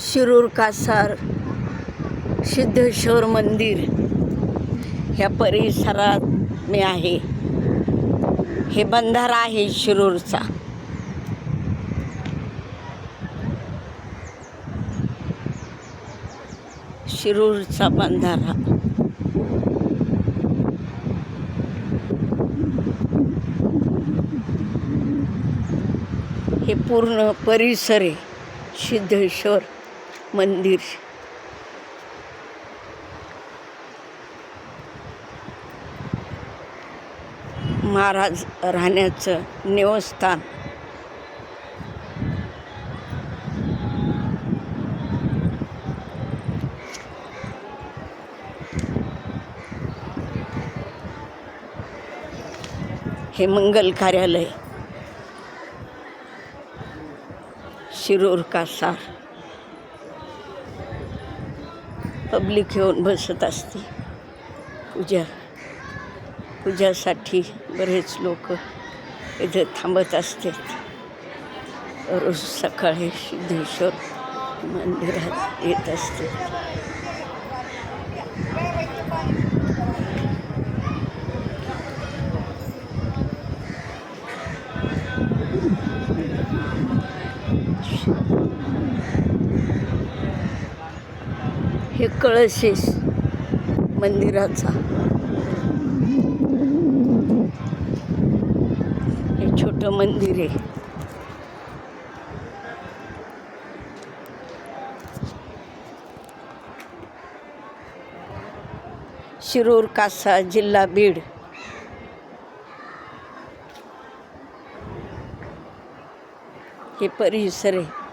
शिरूर कासार सिद्धेश्वर मंदिर ह्या परिसरात मी आहे. हे बंधारा आहे शिरूरचा. शिरूरचा बंधारा हे पूर्ण परिसर आहे सिद्धेश्वर. मंदिर. महाराज राहण्याचं निवस्थान. हे मंगल कार्यालय. शिरूर कासार पब्लिक येऊन बसत असते. पूजा पूजासाठी बरेच लोक इथे थांबत असतात रोज सकाळी सिद्धेश्वर मंदिरात येत असते. हे कळशेस मंदिराचा. हे छोटं मंदिर आहे. शिरूर कासा जिल्हा बीड. हे परिसर आहे.